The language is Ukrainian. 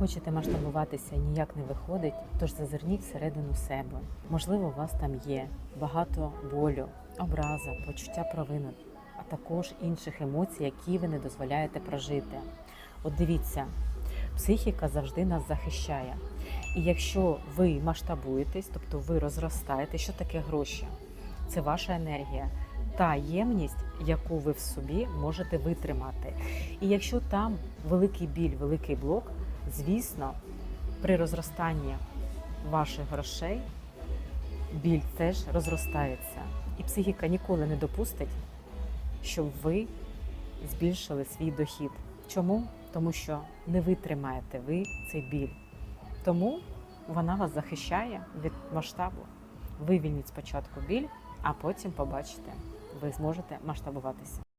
хочете масштабуватися, ніяк не виходить, тож зазирніть всередину себе. Можливо, у вас там є багато болю, образа, почуття провини, а також інших емоцій, які ви не дозволяєте прожити. От дивіться, психіка завжди нас захищає. І якщо ви масштабуєтесь, тобто ви розростаєте, що таке гроші? Це ваша енергія, та ємність, яку ви в собі можете витримати. І якщо там великий біль, великий блок, звісно, при розростанні ваших грошей біль теж розростається. І психіка ніколи не допустить, щоб ви збільшили свій дохід. Чому? Тому що не витримаєте ви цей біль. Тому вона вас захищає від масштабу. Вивільніть спочатку біль, а потім побачите, ви зможете масштабуватися.